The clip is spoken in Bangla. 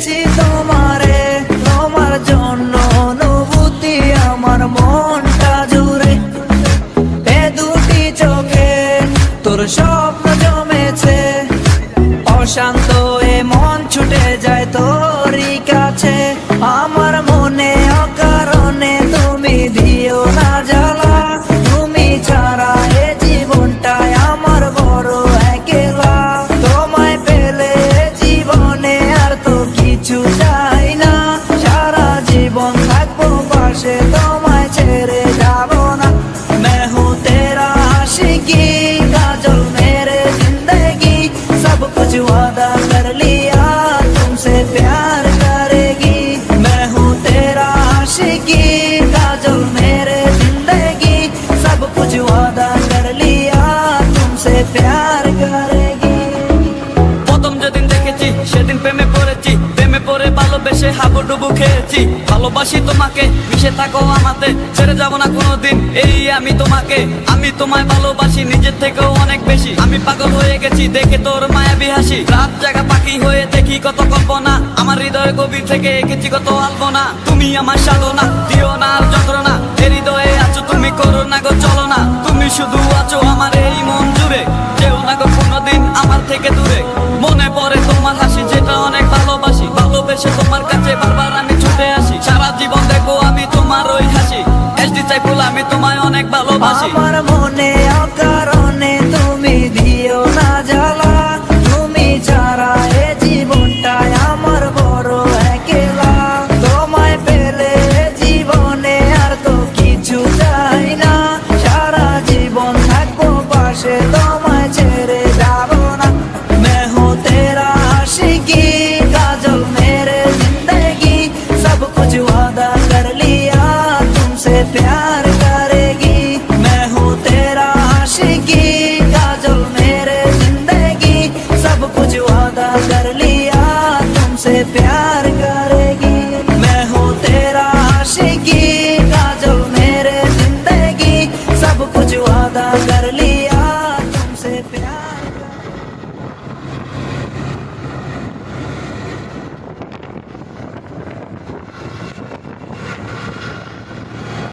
হৃদয় তোমারে, তোমার জন্য অনুভূতি আমার মনটা জুড়ে। এ দুটি চোখে তোর স্বপ্ন জমেছে। অশান্ত এ মন ছুটে যায় তোরই প্রথম যেদিন দেখেছি, সেদিন প্রেমে পড়েছি। প্রেমে পড়ে ভালোবেসে হাবুডুবু খেয়েছি। ভালোবাসি তোমাকে, মিশে থাকো আমাতে। ছেড়ে যাব না কোনোদিন, এই আমি তোমাকে। আমি তোমায় ভালোবাসি, নিজের থেকেও অনেক বেশি। আমি পাগল হয়ে গেছি, দেখে তোর মায়াবী হাসি রাত জায়গা পাখি হয়ে দেখি কত কল্পনা। আমার হৃদয় গভীর থেকে এঁকেছি কত আলপনা। তুমি আমার সাধনা, দিও তোমার কাছে বারবার আমি ছুটে আসি। সারা জীবন দেখো আমি তোমার ওই হাসি। এসডি চাই আমি তোমায় অনেক ভালোবাসি। আমার মন